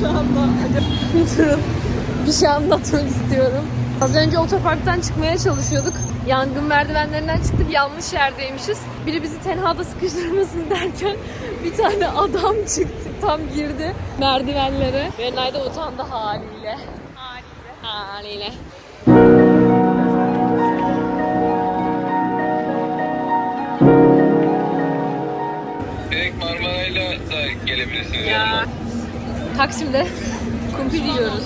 şu anda. Durun. Bir şey anlatmak istiyorum. Az önce otoparktan çıkmaya çalışıyorduk. Yangın merdivenlerinden çıktık yanlış yerdeymişiz. Biri bizi tenhada sıkıştırmasın derken bir tane adam çıktı tam girdi merdivenlere. Benay da utandı haliyle. Haliyle. Haliyle. Direkt Marmara'yla da gelebilirsiniz. Ya. Taksim'de kumpir yiyoruz.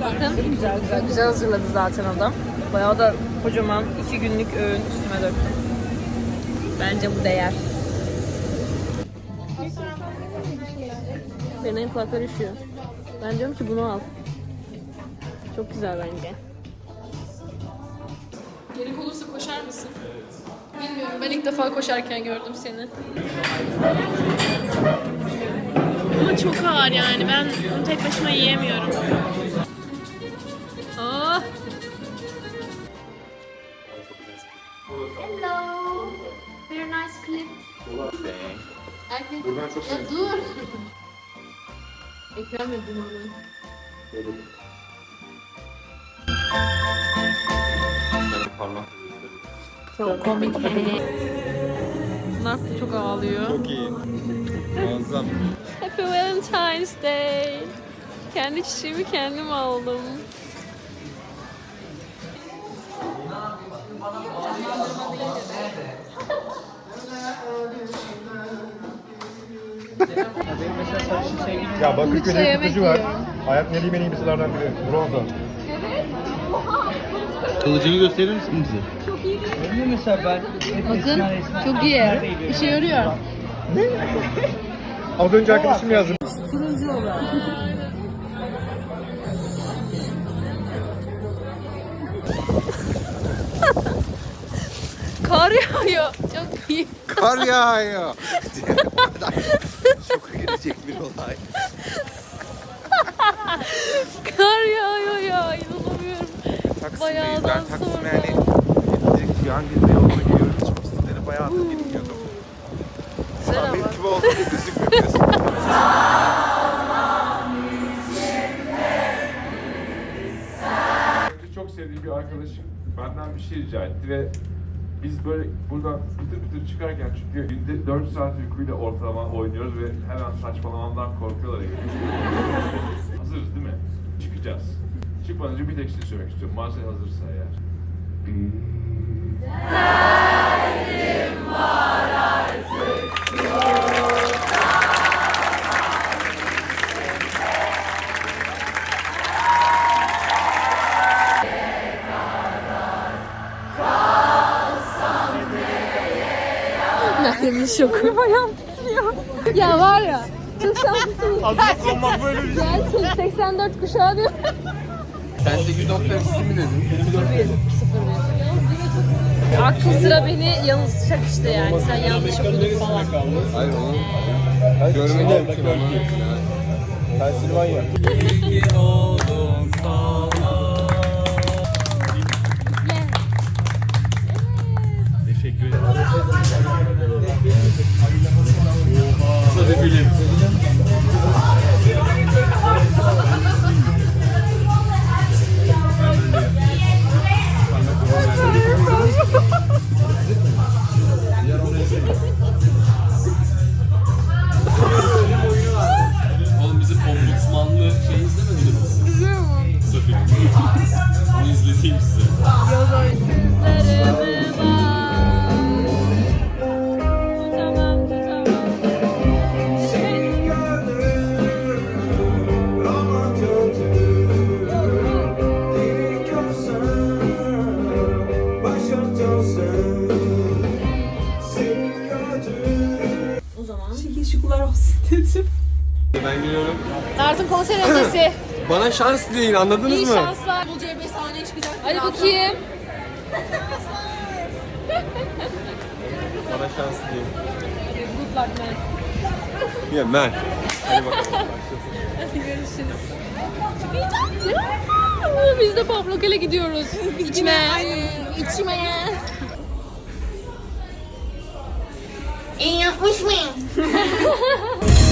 Bakın güzel güzel güzel hazırladı zaten adam. Bayağı da kocaman iki günlük öğün üstüme döktüm. Bence bu değer. Benim kulakları üşüyor. Ben diyorum ki bunu al. Çok güzel bence. Gerek olursa koşar mısın? Bilmiyorum. Ben ilk defa koşarken gördüm seni. Ama çok ağır yani. Ben bunu tek başıma yiyemiyorum. Aa. Hello. Very nice clip. Buradan çok ya dur. Ekrem yapayım onu. Çok komik. Bunlar çok ağlıyor. Çok iyi. Muazzam. Happy Valentine's Day. Kendi çiçeğimi kendim aldım. Ya Bakırköy'de bir kutucu var. Hayatımda yediğim en iyi mısırlardan biri. Bronza. Kılıcını gösterir misin bize? Bakın çok iyi. İşe yarıyor. Az önce arkadaşım yazdı. Kar yağıyor. Çok iyi. Kar yağıyor. Çok girecek bir olay. Kar yağıyor ya. İnanamıyorum. Bayağıdan ben Taksim'e sonra. yani direkt Cihangir'de yoluna giriyorum. Hiç pistlere bayağı da bilmiyordum. Güzel ama. benim gibi olduğunu gözükmüyor. Çok sevdiği bir arkadaşım benden bir şey rica etti ve biz böyle buradan pıtır pıtır çıkarken çünkü günde 4 saat uykuyla ortalama oynuyoruz ve hemen saçmalamamdan korkuyorlar. Hazırız değil mi? Çıkacağız. Çıkmadan önce bir tek şey söylemek istiyorum. Marcel hazırsa eğer. Meryem'in şoku. Ayağım titriyor. Ya var ya. Çok şanslısın. Olmak böyle bir şey. Gerçek 84 kuşağı diyor. Sen 8.2 mi dedin? Aklı sıra beni yanıltacak işte yani. Sen yanlış okudun falan. Hayır onu görmedim ki ama. Pensilvanya. Teşekkür ederim. O zaman. Ben geliyorum. Nart'ın konser öncesi. Bana şans dileyin anladınız İyi mı? şanslar. Bu CB sahneye çıkacak. Hadi bakayım. Bana şans dileyin. Good luck man. Ya ben. Hadi bakalım. Hadi görüşürüz. Biz de Pop Lokal'e gidiyoruz. İçme. İçme. Em alguns mim.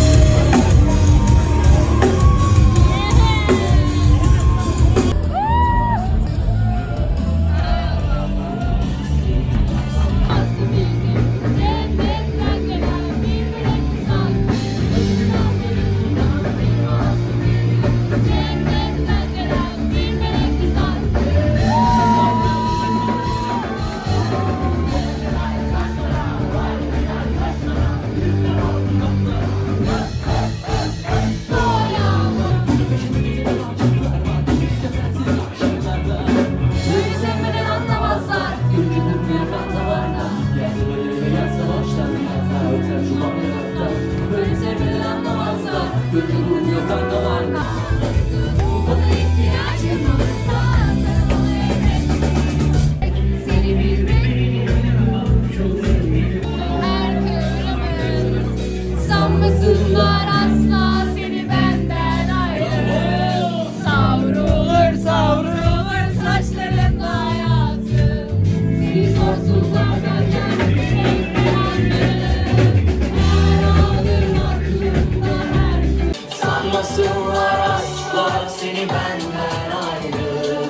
Ayrı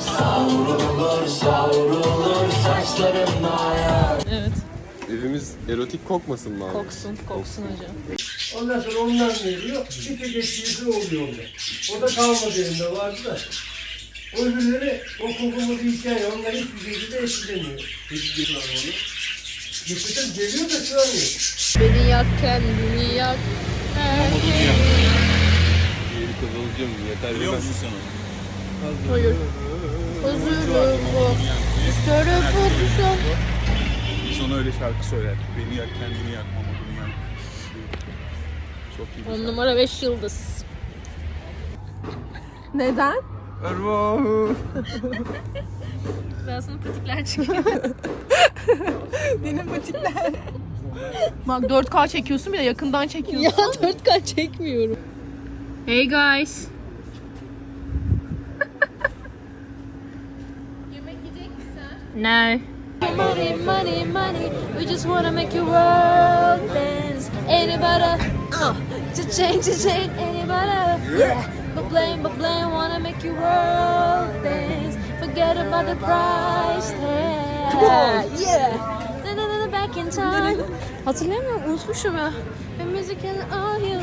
Savrulur savrulur Evet. Evimiz erotik kokmasın mı abi? Koksun, koksun hocam. Ondan sonra ondan veriyor. Bir tek etkisi oluyor onda. O da kalmadı elinde vardı da. O öbürleri o kokulu bir hikaye. Onlar hiçbir şekilde etkilemiyor. Hiç geçiyor onu. Getirdim geliyor da sığamıyor. Beni yak kendini yak. Diğeri kıvılcım yeter Biliyor musun sen onu? Hayır. Hazırım bu. İstere pozisyon. Sonra öyle şarkı söyler. Beni yak kendini yak Mahmut'unu yak. Çok iyi. bir 10 şarkı. numara 5 yıldız. Neden? Ben sana patikler çıkıyor. Benim patikler. Bak 4K çekiyorsun bir de yakından çekiyorsun. ya 4K çekmiyorum. Hey guys. Yemek yiyecek misin? No. Money, money, money. We just wanna make your world dance. Anybody, uh, to change, to change, anybody, yeah. But blame, but blame, wanna make your world dance. Forget about the price tag. Come on. Yeah. Na, na, na, na, back in time. Hatırlayamıyorum, unutmuşum ya. The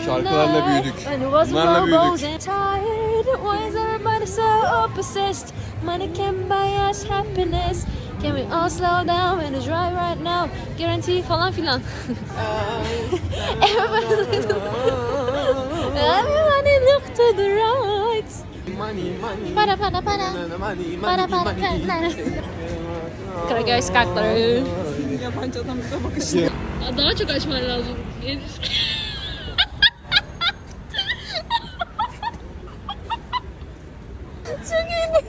Şarkılarla büyüdük. And it was Bunlarla büyüdük. and tired. Why is everybody so obsessed? Money can buy us happiness. Can we all slow down and it's right now? Guarantee falan filan. Everybody look, to the right. Money money. Para para para. Money Para para para. Karagöz kartları. Yabancı adam bize bakışıyor. Daha çok açman lazım. çok iyiydi.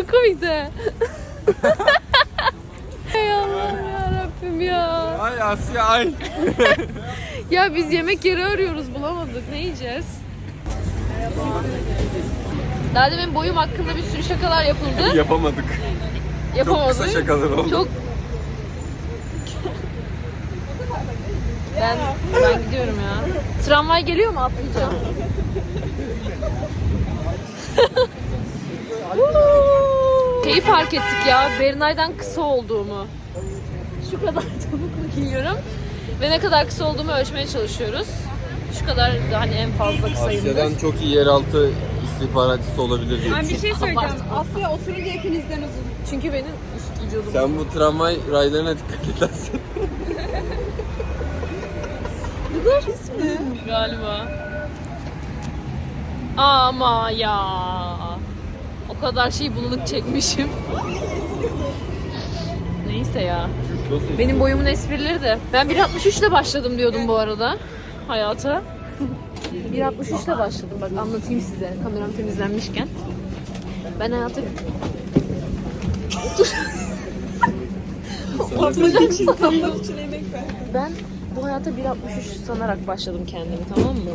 Çok komikti. Ey Allah'ım yarabbim ya. Ay Asya ay. Ya biz yemek yeri arıyoruz bulamadık. Ne yiyeceğiz? Daha demin boyum hakkında bir sürü şakalar yapıldı. Yapamadık. Yapamadık. Çok kısa şakalar oldu. Çok Ben ben gidiyorum ya. Tramvay geliyor mu atlayacağım. Şeyi fark ettik ya. Berinay'dan kısa olduğumu. Şu kadar topuklu giyiyorum. Ve ne kadar kısa olduğumu ölçmeye çalışıyoruz. Şu kadar da hani en fazla kısayımdır. Asya'dan çok iyi yeraltı istihbaratçısı olabilir diye Ben bir düşünüyorum. şey söyleyeceğim. Asya oturunca hepinizden uzun. Çünkü benim üst vücudum. Sen bu tramvay raylarına dikkat edersin. Galiba. Ama ya. O kadar şey bulanık çekmişim. Neyse ya. Benim boyumun esprileri de. Ben 1.63 ile başladım diyordum bu arada hayata. 1.63 ile başladım. Bak anlatayım size kameram temizlenmişken. Ben hayata... Sandım. için emek ver. Ben bu hayata 1.63 sanarak başladım kendimi tamam mı?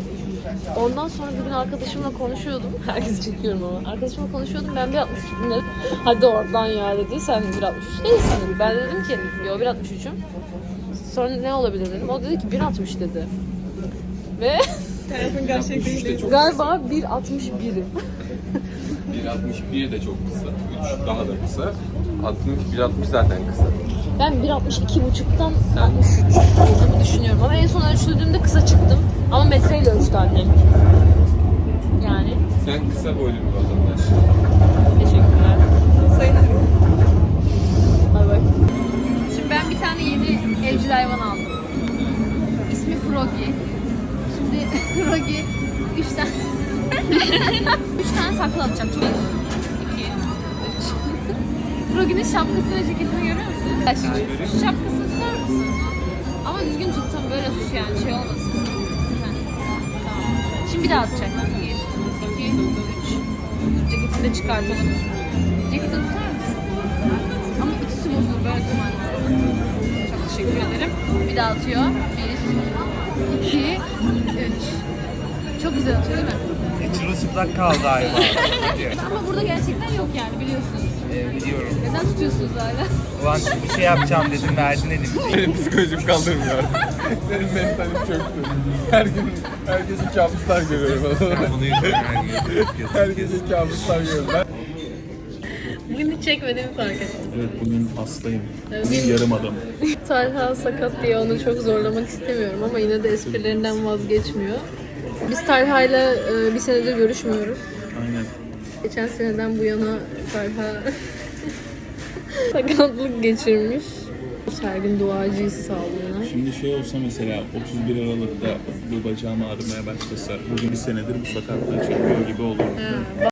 Ondan sonra bir gün arkadaşımla konuşuyordum. Herkesi çekiyorum ama. Arkadaşımla konuşuyordum. Ben 1.63 dedim. Hadi oradan ya dedi. Sen 1.63 değilsin dedi. Ben dedim ki yo 1.63'üm. Sonra ne olabilir dedim. O dedi ki 1.60 dedi. Ve Hayatın gerçek değil. galiba 1.61'im. 1.61 de çok kısa. 3 daha da kısa. 60 1.60 zaten kısa. Ben 1.62.5'tan 63 olduğumu düşünüyorum. Ama en son ölçtüğümde kısa çıktım. Ama metreyle ölçtü annem. Yani Sen kısa boylu bir vatandaş. teşekkürler. Sayın. Bay bay. Şimdi ben bir tane yeni evcil hayvan aldım. İsmi Froggy. Şimdi Froggy 3 tane 3 tane takla atacak. 1 2 3 Froggy'nin şapkası ve ceketini görüyor musun? Şu, şu şapkasını tutar mısın? Ama düzgün tuttum böyle tut yani şey olmasın. Heh, Tamam. Şimdi bir daha atacak. 1 2 3 Ceketini de çıkartalım. Ceketini tutar mısın? Ama ütüsü bozuldu böyle tutman. Çok teşekkür ederim. Bir daha atıyor. Bir, iki, üç. Çok güzel atıyor değil mi? Çırılçıplak kaldı hayvan. Ama burada gerçekten yok yani biliyorsunuz. Biliyorum. Neden tutuyorsunuz hala? Ulan bir şey yapacağım dedim verdin elim. Benim psikolojim kaldırmıyor. Benim mentalim çöktü. Her gün herkesin kabuslar görüyorum. Bunu yüzünden herkesin kabuslar görüyorum. Ben Bugün hiç çekmediğimi fark ettim. Evet bugün hastayım. Bugün yarım adam. Talha sakat diye onu çok zorlamak istemiyorum ama yine de esprilerinden vazgeçmiyor. Biz Talha'yla e, bir senedir görüşmüyoruz. Aynen. Geçen seneden bu yana Talha sakatlık geçirmiş. Her gün duacıyız sağlığına. Şimdi şey olsa mesela 31 Aralık'ta bu bacağım ağrımaya başlasa bugün bir senedir bu sakatlığı çekiyor gibi olur. Ha,